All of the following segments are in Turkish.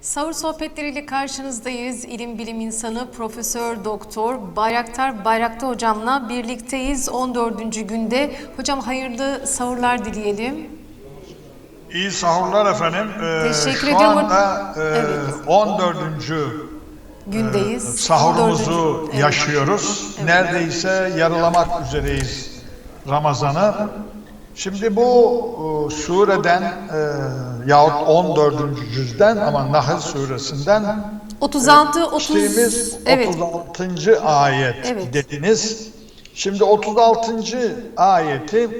Sahur sohbetleriyle karşınızdayız. İlim bilim insanı Profesör Doktor Bayraktar Bayraktar hocamla birlikteyiz. 14. günde. Hocam hayırlı sahurlar dileyelim. İyi sahurlar efendim. Ee, Teşekkür şu ediyorum. anda e, Evet. 14. Gündeyiz. sahurumuzu 14. yaşıyoruz. Evet. Neredeyse yarılamak üzereyiz Ramazan'ı. Şimdi bu e, sureden e, yahut 14. cüzden ama Nahl suresinden 36 30 geçtiğimiz Evet. 36. ayet Evet. dediniz. Şimdi 36. ayeti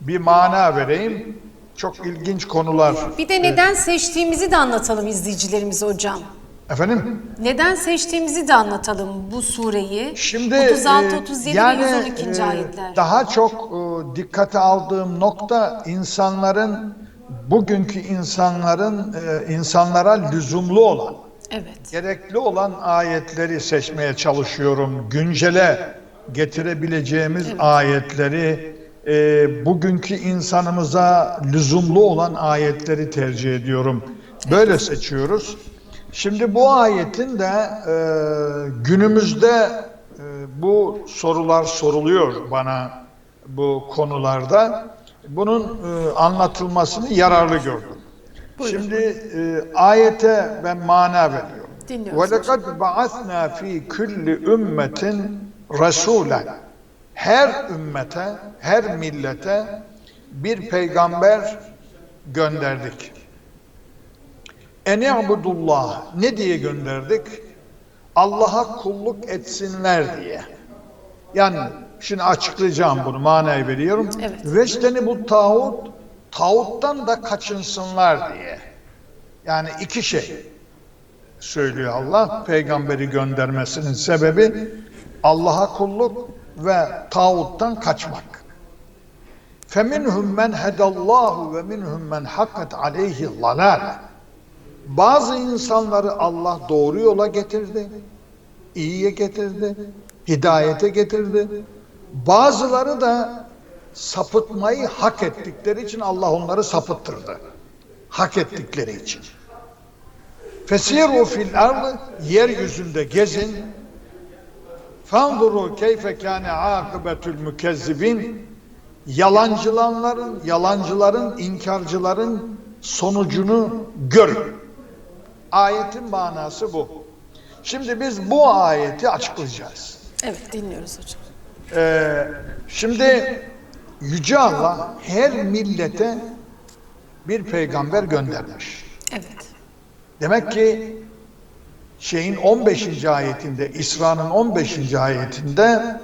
bir mana vereyim. Çok ilginç konular. Bir de neden seçtiğimizi de anlatalım izleyicilerimize hocam. Efendim? Neden seçtiğimizi de anlatalım bu sureyi. Şimdi 36 e, 37 yani, ve 112. e, ayetler. Daha çok e, dikkate aldığım nokta insanların bugünkü insanların e, insanlara lüzumlu olan, Evet. gerekli olan ayetleri seçmeye çalışıyorum. Güncele getirebileceğimiz ayetleri e, bugünkü insanımıza lüzumlu olan ayetleri tercih ediyorum. Böyle seçiyoruz. Şimdi bu ayetin de e, günümüzde e, bu sorular soruluyor bana bu konularda. Bunun e, anlatılmasını yararlı gördüm. Buyurun. Şimdi e, ayete ben mana veriyorum. Dinliyoruz وَلَقَدْ بَعَثْنَا ف۪ي كُلِّ ümmetin رَسُولًا Her ümmete, her millete bir peygamber gönderdik. Ene'budullah ne diye gönderdik? Allah'a kulluk etsinler diye. Yani şimdi açıklayacağım bunu, manayı veriyorum. Evet. Veçteni bu tağut, tağuttan da kaçınsınlar diye. Yani iki şey söylüyor Allah. Peygamberi göndermesinin sebebi Allah'a kulluk ve tağuttan kaçmak. فَمِنْهُمْ مَنْ هَدَى اللّٰهُ وَمِنْهُمْ مَنْ حَقَّتْ عَلَيْهِ الضَّلَالَ bazı insanları Allah doğru yola getirdi, iyiye getirdi, hidayete getirdi. Bazıları da sapıtmayı hak ettikleri için Allah onları sapıttırdı. Hak ettikleri için. Fesiru fil ardı yeryüzünde gezin. Fanzuru keyfe kâne akıbetül mükezzibin. Yalancılanların, yalancıların, inkarcıların sonucunu görün. Ayetin manası bu. Şimdi biz bu ayeti açıklayacağız. Evet dinliyoruz hocam. Ee, şimdi Yüce Allah her millete bir peygamber göndermiş. Evet. Demek ki şeyin 15. ayetinde, İsra'nın 15. ayetinde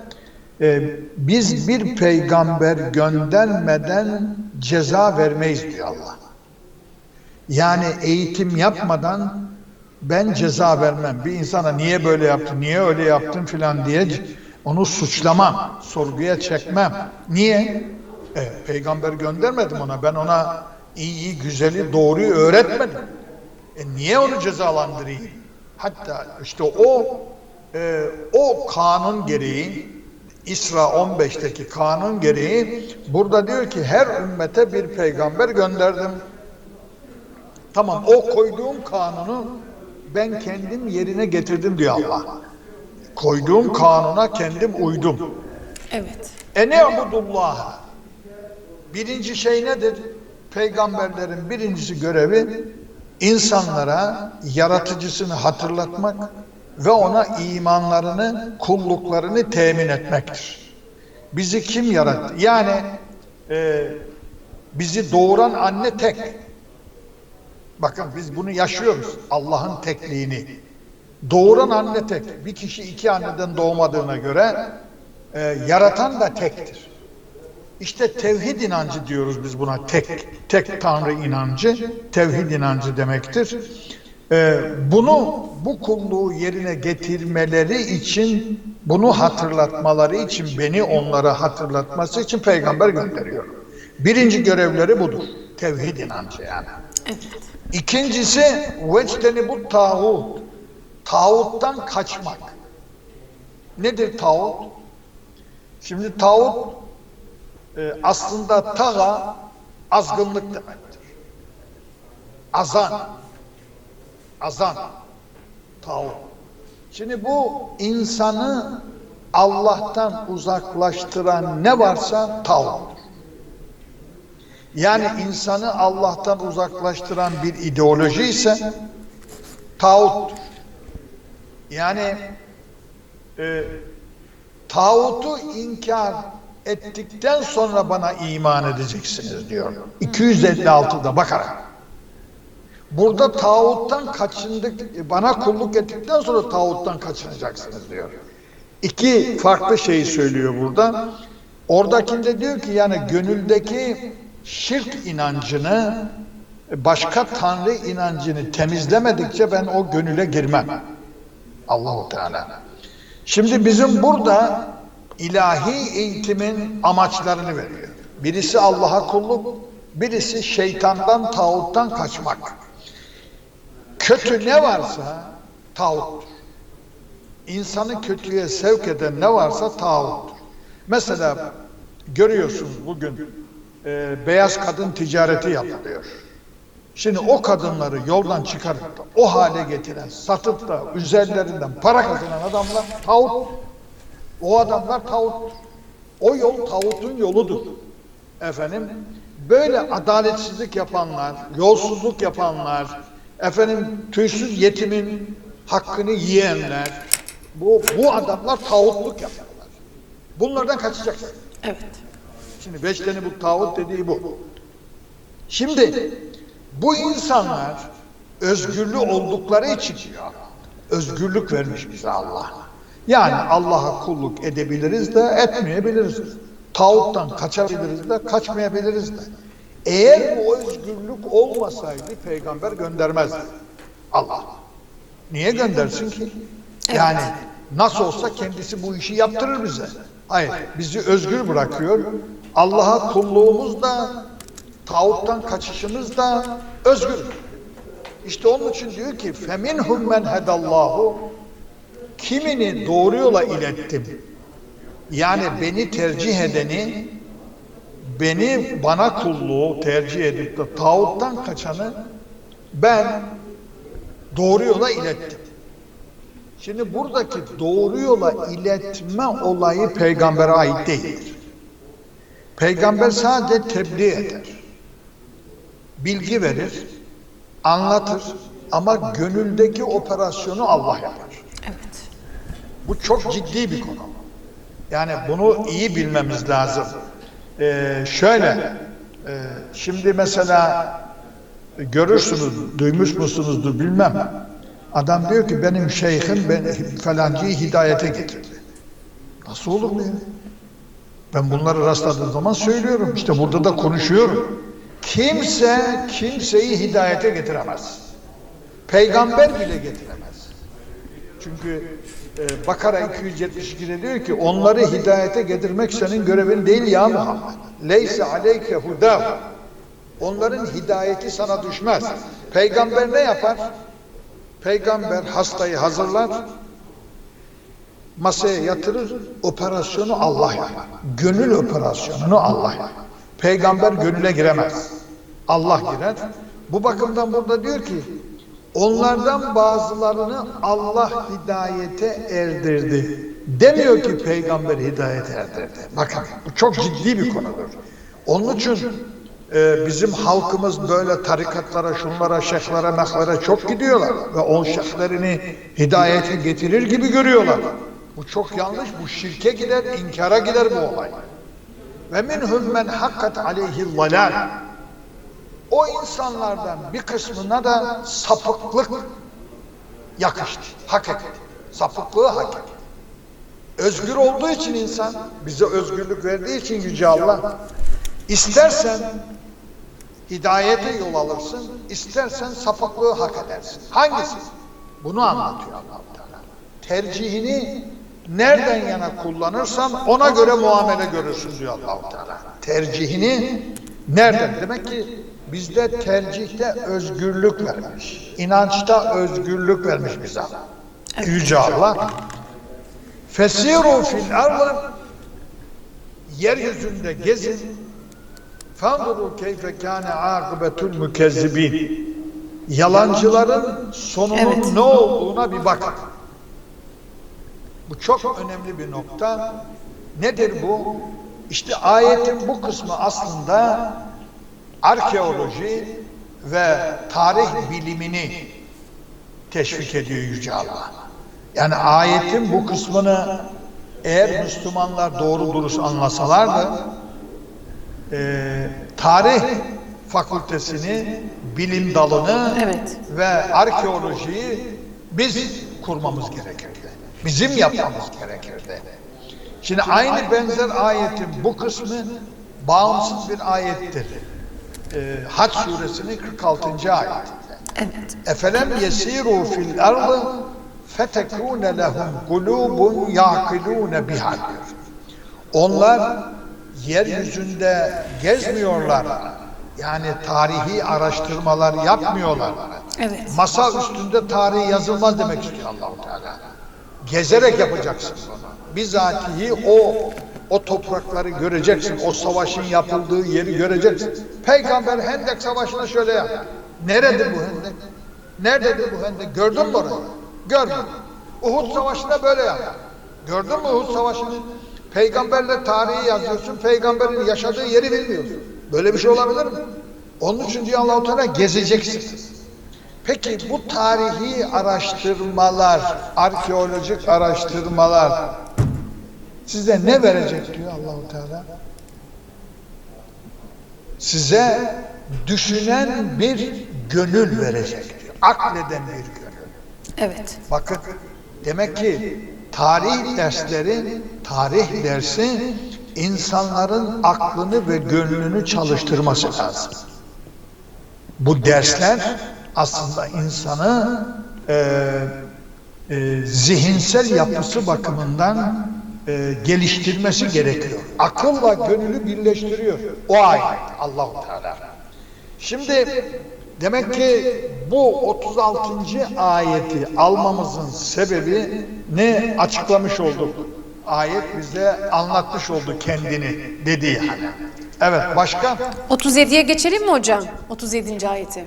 e, biz bir peygamber göndermeden ceza vermeyiz diyor Allah. Yani eğitim yapmadan ben ceza vermem. Bir insana niye böyle yaptın, niye öyle yaptın filan diye onu suçlamam, sorguya çekmem. Niye? E, peygamber göndermedim ona. Ben ona iyi, güzeli, doğruyu öğretmedim. E niye onu cezalandırayım? Hatta işte o e, o kanun gereği İsra 15'teki kanun gereği burada diyor ki her ümmete bir peygamber gönderdim. Tamam o koyduğum kanunu ben kendim yerine getirdim diyor Allah. Koyduğum kanuna kendim uydum. Evet. Ene abudullah. Birinci şey nedir? Peygamberlerin birincisi görevi insanlara yaratıcısını hatırlatmak ve ona imanlarını, kulluklarını temin etmektir. Bizi kim yarattı? Yani e, bizi doğuran anne tek. Bakın biz bunu yaşıyoruz. Allah'ın tekliğini. Doğuran anne tek. Bir kişi iki anneden doğmadığına göre e, yaratan da tektir. İşte tevhid inancı diyoruz biz buna. Tek, tek tanrı inancı, tevhid inancı demektir. Ee, bunu, bu kulluğu yerine getirmeleri için, bunu hatırlatmaları için, beni onlara hatırlatması için peygamber gönderiyor. Birinci görevleri budur. Tevhid inancı yani. Evet. İkincisi, bu tağut. Tağuttan kaçmak. Nedir tağut? Şimdi tağut e, aslında taga azgınlık demektir. Azan. Azan. Tağut. Şimdi bu insanı Allah'tan uzaklaştıran ne varsa tağuttur. Yani insanı Allah'tan uzaklaştıran bir ideoloji ise tağuttur. Yani e, tağutu inkar ettikten sonra bana iman edeceksiniz diyor. 256'da bakarak. Burada tağuttan kaçındık, bana kulluk ettikten sonra tağuttan kaçınacaksınız diyor. İki farklı şeyi söylüyor burada. Oradakinde diyor ki yani gönüldeki şirk inancını, başka tanrı inancını temizlemedikçe ben o gönüle girmem. Allahu Teala. Şimdi bizim burada ilahi eğitimin amaçlarını veriyor. Birisi Allah'a kulluk, birisi şeytandan, tağuttan kaçmak. Kötü ne varsa tağuttur. İnsanı kötüye sevk eden ne varsa tağuttur. Mesela görüyorsunuz bugün e, beyaz kadın ticareti yapılıyor. Şimdi o kadınları yoldan çıkarıp da o hale getiren, satıp da üzerlerinden para kazanan adamlar tağut. O adamlar tağuttur. O yol tağutun yoludur. Efendim böyle adaletsizlik yapanlar, yolsuzluk yapanlar, efendim tüysüz yetimin hakkını yiyenler, bu, bu adamlar tağutluk yaparlar. Bunlardan kaçacaksın. Evet. Şimdi beşteni bu tağut dediği bu. Şimdi bu insanlar özgürlü oldukları için diyor. Özgürlük vermiş bize Allah. Yani Allah'a kulluk edebiliriz de etmeyebiliriz. Tağuttan kaçabiliriz de kaçmayabiliriz de. Eğer bu özgürlük olmasaydı peygamber göndermezdi. Allah. Niye göndersin ki? Yani nasıl olsa kendisi bu işi yaptırır bize. Hayır, bizi özgür bırakıyor. Allah'a kulluğumuz da, tağuttan kaçışımız da özgür. İşte onun için diyor ki feminhum men hedallahu kimini doğru yola ilettim. Yani beni tercih edeni beni bana kulluğu tercih edip de tağuttan kaçanı ben doğru yola ilettim. Şimdi buradaki doğru yola iletme olayı peygambere ait değildir. Peygamber sadece tebliğ eder. Bilgi verir, anlatır ama gönüldeki operasyonu Allah yapar. Evet. Bu çok ciddi bir konu. Yani bunu iyi bilmemiz lazım. Ee, şöyle, e, şimdi mesela görürsünüz, duymuş musunuzdur bilmem. Adam diyor ki benim şeyhim ben falancıyı hidayete getirdi. Nasıl olur bu ya? Ben bunları rastladığım zaman söylüyorum. İşte burada da konuşuyorum. Kimse kimseyi hidayete getiremez. Peygamber bile getiremez. Çünkü e, Bakara 272'de diyor ki onları hidayete getirmek senin görevin değil ya Muhammed. Leyse aleyke hudav. Onların hidayeti sana düşmez. Peygamber ne yapar? Peygamber hastayı hazırlar, masaya yatırır, operasyonu Allah yapar. Gönül operasyonunu Allah yapar. Peygamber gönüle giremez. Allah girer. Bu bakımdan burada diyor ki, onlardan bazılarını Allah hidayete erdirdi. Demiyor ki peygamber hidayete erdirdi. Bakın bu çok ciddi bir konudur. Onun için e, bizim halkımız böyle tarikatlara, şunlara, şeyhlere, mehlere çok gidiyorlar. Ve on şeyhlerini hidayete getirir gibi görüyorlar. Bu çok yanlış. Bu şirke gider, inkara gider bu olay. Ve minhum men hakkat aleyhi zalal. O insanlardan bir kısmına da sapıklık yakıştı, hak etti. Sapıklığı hak etti. Özgür olduğu için insan, bize özgürlük verdiği için Yüce Allah, istersen hidayete yol alırsın, istersen sapıklığı hak edersin. Hangisi? Bunu anlatıyor allah Teala. Tercihini nereden yana kullanırsan ona göre muamele görürsün diyor allah Teala. Tercihini nereden? Demek ki bizde tercihte özgürlük vermiş. İnançta özgürlük vermiş bize. Yüce Allah. Fesiru fil ardı yeryüzünde gezin Fanduru keyfe kâne âkıbetul mükezzibin. Yalancıların sonunun Evet. ne olduğuna bir bakın. Bu çok önemli bir nokta. Nedir bu? İşte ayetin bu kısmı aslında arkeoloji ve tarih bilimini teşvik ediyor Yüce Allah. Yani ayetin bu kısmını eğer Müslümanlar doğru dürüst anlasalardı e, tarih fakültesini, bilim dalını Evet. ve arkeolojiyi biz kurmamız gerekirdi. Bizim yapmamız gerekirdi. Şimdi aynı benzer ayetin bu kısmı bağımsız bir ayettir. Ee, Hac suresinin 46. ayet. Evet. Efelem yesiru fil ardı fetekune lehum kulubun yaqilune biha. Onlar yeryüzünde gezmiyorlar. Yani tarihi araştırmalar yapmıyorlar. Evet. Masa üstünde tarih yazılmaz demek istiyor Allahu Teala. Gezerek yapacaksın bunu. Bizatihi o o toprakları göreceksin. O savaşın yapıldığı yeri göreceksin. Peygamber Hendek Savaşı'nda şöyle yaptı. Neredir bu Hendek? Nerededir bu Hendek? Gördün mü orayı? Görmedim. Uhud Savaşı'nda böyle yaptı. Gördün mü Uhud Savaşı'nı? Peygamberle tarihi yazıyorsun. Peygamberin yaşadığı yeri bilmiyorsun. Böyle bir şey olabilir mi? Onun için diyor Allah-u Teala gezeceksin. Peki bu tarihi araştırmalar, arkeolojik araştırmalar size ne verecek diyor Allahu Teala? Size düşünen bir gönül verecek diyor. Akleden bir gönül. Evet. Bakın demek ki tarih dersleri, tarih dersi insanların aklını ve gönlünü çalıştırması lazım. Bu dersler aslında insanı e, e, zihinsel yapısı bakımından e, geliştirmesi gerekiyor. Akılla gönlü birleştiriyor. O ayet Allahu Teala. Şimdi demek ki bu 36. ayeti almamızın sebebi ne açıklamış olduk. Ayet bize anlatmış oldu kendini dedi yani. Evet başka? 37'ye geçelim mi hocam? 37. ayeti.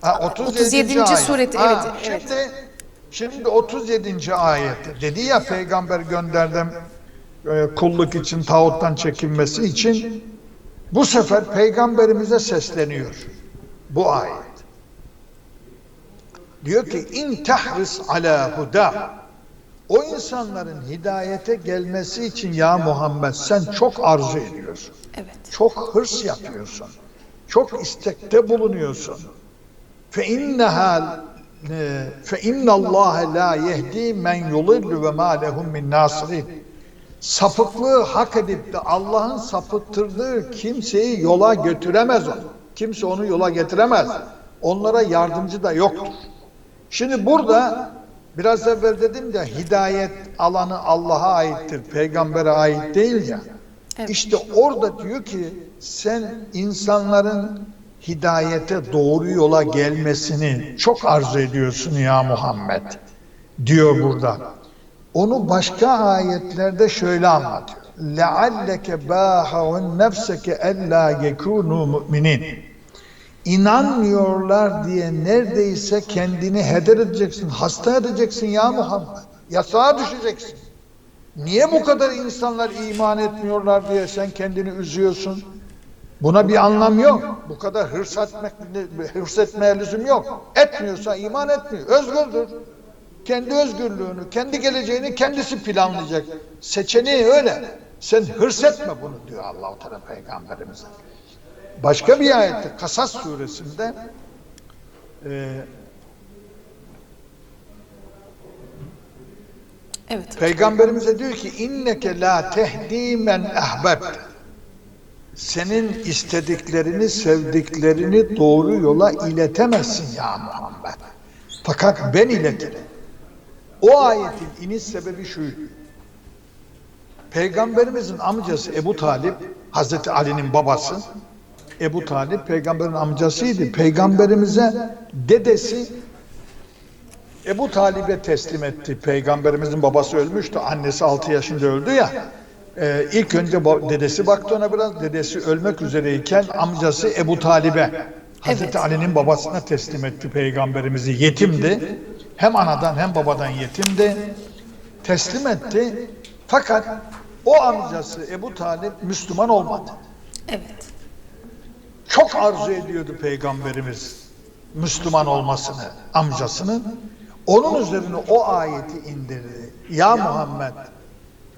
Ha, 37. 37. ayet. sureti, Ha, evet, evet. Şimdi, şimdi 37. ayette dedi ya peygamber gönderdim e, kulluk için tağuttan çekinmesi için bu sefer peygamberimize sesleniyor bu ayet. Diyor ki in tahris ala huda o insanların hidayete gelmesi için ya Muhammed sen çok arzu ediyorsun. Evet. Çok hırs yapıyorsun. Çok istekte bulunuyorsun. Fe inneha fe innallaha la yehdi men yudillu ve ma lehum min nasirin. Sapıklığı hak edip de Allah'ın sapıttırdığı kimseyi yola götüremez o. Kimse onu yola getiremez. Onlara yardımcı da yoktur. Şimdi burada biraz evvel dedim ya hidayet alanı Allah'a aittir, peygambere ait değil ya. Evet. İşte orada diyor ki sen insanların hidayete doğru yola gelmesini çok arzu ediyorsun ya Muhammed diyor burada. Onu başka ayetlerde şöyle anlatıyor. لَعَلَّكَ بَاهَوْنْ نَفْسَكَ اَلَّا يَكُونُوا مُؤْمِنِينَ İnanmıyorlar diye neredeyse kendini heder edeceksin, hasta edeceksin ya Muhammed. Yasağa düşeceksin. Niye bu kadar insanlar iman etmiyorlar diye sen kendini üzüyorsun? Buna bir anlam yok. Bu kadar hırs etmek, hırs etmeye lüzum yok. Etmiyorsa iman etmiyor. Özgürdür. Kendi özgürlüğünü, kendi geleceğini kendisi planlayacak. Seçeneği öyle. Sen hırs etme bunu diyor Allah-u Teala Peygamberimize. Başka bir ayette Kasas suresinde e, Evet. Peygamberimize diyor ki inneke la tehdi men ahbabte. Senin istediklerini, sevdiklerini doğru yola iletemezsin ya Muhammed. Fakat ben iletirim. O ayetin iniş sebebi şu. Peygamberimizin amcası Ebu Talip, Hazreti Ali'nin babası, Ebu Talip peygamberin amcasıydı. Peygamberimize dedesi Ebu Talib'e teslim etti. Peygamberimizin babası ölmüştü. Annesi 6 yaşında öldü ya. Ee, ilk önce dedesi baktı ona biraz. Dedesi ölmek üzereyken amcası Ebu Talib'e Hazreti Evet. Ali'nin babasına teslim etti peygamberimizi. Yetimdi. Hem anadan hem babadan yetimdi. Teslim etti. Fakat o amcası Ebu Talip Müslüman olmadı. Evet. Çok arzu ediyordu peygamberimiz Müslüman olmasını, amcasının. Onun üzerine o ayeti indirdi. Ya Muhammed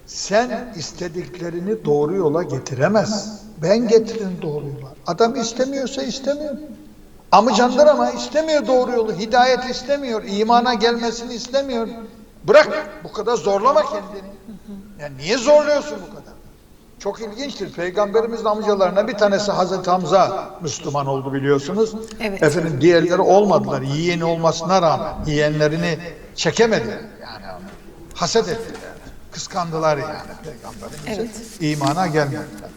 sen istediklerini doğru yola getiremez. Ben getirin doğru yola. Adam istemiyorsa istemiyor. Amcandır ama istemiyor doğru yolu. Hidayet istemiyor. imana gelmesini istemiyor. Bırak bu kadar zorlama kendini. Yani niye zorluyorsun bu kadar? Çok ilginçtir. Peygamberimizin amcalarına bir tanesi Hazreti Hamza Müslüman oldu biliyorsunuz. Evet. Efendim diğerleri olmadılar. Yeğeni olmasına rağmen yeğenlerini çekemediler. Yani haset ettiler. Kıskandılar yani peygamberimizi. Evet. İmana gelmediler.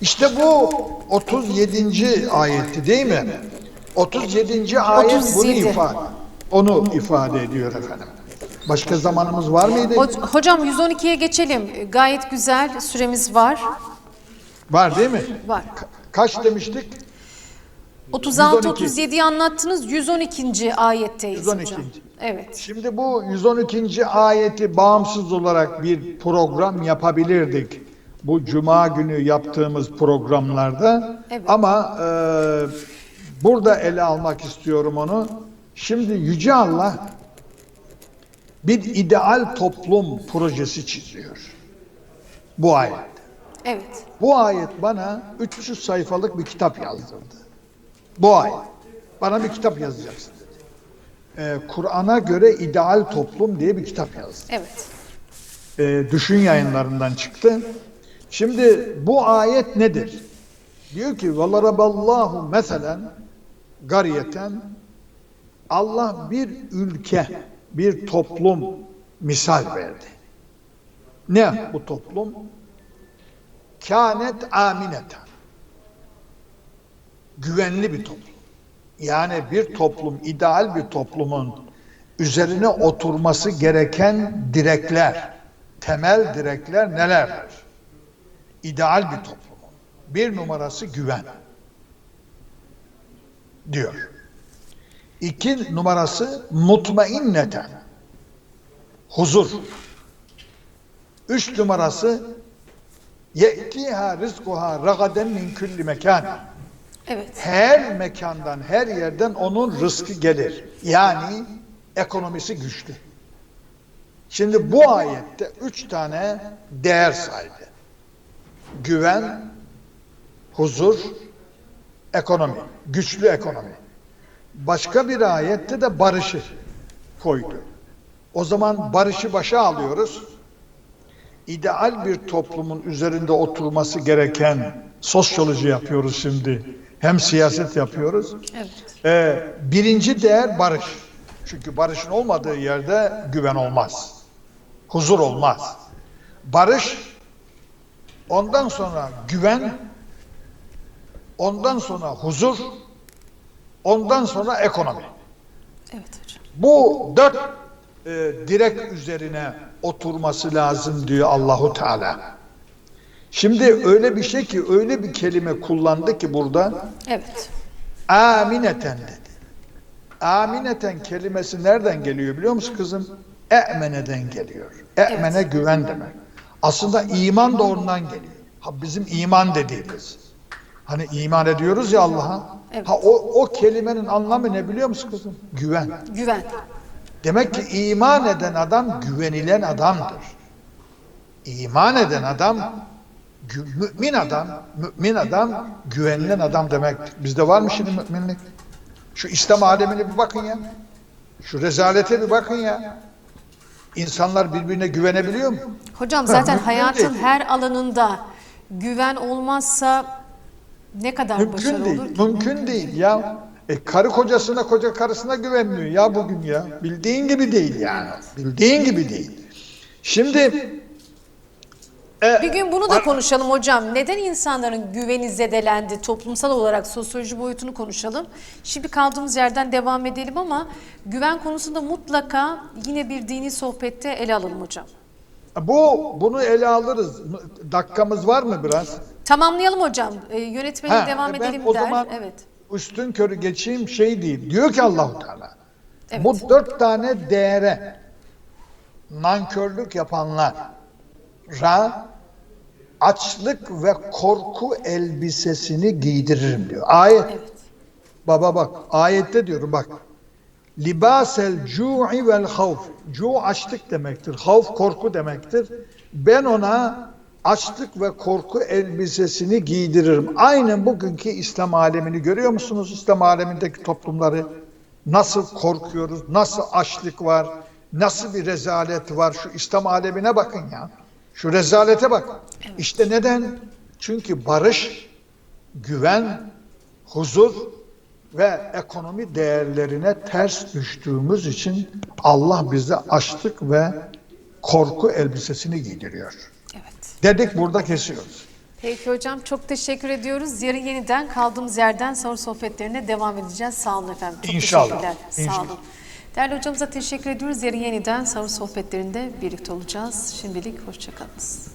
İşte bu 37. ayetti değil mi? 37. ayet bunu 37. ifade. Onu ifade ediyor efendim. Başka zamanımız var mıydı? Ho- Hocam 112'ye geçelim. Gayet güzel süremiz var. Var değil mi? Var. Ka- kaç demiştik? 36 112. 37'yi anlattınız. 112. ayetteyiz 112. hocam. Evet. Şimdi bu 112. ayeti bağımsız olarak bir program yapabilirdik. Bu cuma günü yaptığımız programlarda. Evet. Ama e, burada ele almak istiyorum onu. Şimdi Yüce Allah bir ideal toplum projesi çiziyor. Bu ayet. Evet. Bu ayet bana 300 sayfalık bir kitap yazdırdı. Bu ayet. Bana bir kitap yazacaksın dedi. Ee, Kur'an'a göre ideal toplum diye bir kitap yazdı. Evet. Ee, düşün yayınlarından çıktı. Şimdi bu ayet nedir? Diyor ki vallaraballahu meselen gariyeten Allah bir ülke bir toplum misal verdi. Ne bu toplum? Kânet amineten. Güvenli bir toplum. Yani bir toplum, ideal bir toplumun üzerine oturması gereken direkler, temel direkler nelerdir? İdeal bir toplumun. Bir numarası güven. Diyor. İki numarası mutmainneten. Huzur. Üç numarası ye'tiha rizkuha ragaden min kulli mekan. Evet. Her mekandan, her yerden onun rızkı gelir. Yani ekonomisi güçlü. Şimdi bu ayette üç tane değer saydı. Güven, huzur, ekonomi, güçlü ekonomi. Başka bir ayette de barışı koydu. O zaman barışı başa alıyoruz. İdeal bir toplumun üzerinde oturması gereken sosyoloji yapıyoruz şimdi. Hem siyaset yapıyoruz. Evet. Ee, birinci değer barış. Çünkü barışın olmadığı yerde güven olmaz. Huzur olmaz. Barış, ondan sonra güven, ondan sonra huzur, ondan sonra ekonomi. Evet hocam. Bu dört e, direk üzerine oturması lazım diyor Allahu Teala. Şimdi öyle bir şey ki öyle bir kelime kullandı ki burada Evet. amineten dedi. Amineten kelimesi nereden geliyor biliyor musun kızım? E'meneden geliyor. E'mene güven demek. Aslında iman da ondan geliyor. Ha bizim iman dediğimiz. Hani iman ediyoruz ya Allah'a. Evet. Ha o, o kelimenin anlamı ne biliyor musun kızım? Güven. Güven. Demek ki iman eden adam güvenilen adamdır. İman eden adam mümin adam, mümin adam güvenilen adam demektir. Bizde var mı şimdi müminlik? Şu İslam alemine bir bakın ya. Şu rezalete bir bakın ya. İnsanlar birbirine güvenebiliyor mu? Hocam zaten hayatın her alanında güven olmazsa ne kadar Mümkün başarılı değil. olur ki? Mümkün değil ya. E, karı kocasına, koca karısına güvenmiyor ya bugün ya. Bildiğin gibi değil yani. Bildiğin gibi değil. Şimdi e, Bir gün bunu da konuşalım hocam. Neden insanların güveni zedelendi? Toplumsal olarak sosyoloji boyutunu konuşalım. Şimdi kaldığımız yerden devam edelim ama güven konusunda mutlaka yine bir dini sohbette ele alalım hocam. Bu bunu ele alırız. Dakikamız var mı biraz? Tamamlayalım hocam. Ee, yönetmenim Ha, devam e edelim o der. zaman evet. üstün körü geçeyim şey değil. Diyor ki Allahu Teala. Evet. Bu dört tane değere nankörlük yapanlara açlık ve korku elbisesini giydiririm diyor. Ayet. Evet. Baba bak ayette diyorum bak. Libasel cu'i vel havf. Cu açlık demektir. Havf korku demektir. Ben ona açlık ve korku elbisesini giydiririm. Aynen bugünkü İslam alemini görüyor musunuz? İslam alemindeki toplumları nasıl korkuyoruz? Nasıl açlık var? Nasıl bir rezalet var? Şu İslam alemine bakın ya. Şu rezalete bak. İşte neden? Çünkü barış, güven, huzur ve ekonomi değerlerine ters düştüğümüz için Allah bize açlık ve korku elbisesini giydiriyor. Dedik burada kesiyoruz. Peki hocam çok teşekkür ediyoruz. Yarın yeniden kaldığımız yerden soru sohbetlerine devam edeceğiz. Sağ olun efendim. Çok İnşallah. teşekkürler. Sağ İnşallah. olun. Değerli hocamıza teşekkür ediyoruz. Yarın yeniden soru sohbetlerinde birlikte olacağız. Şimdilik hoşçakalınız.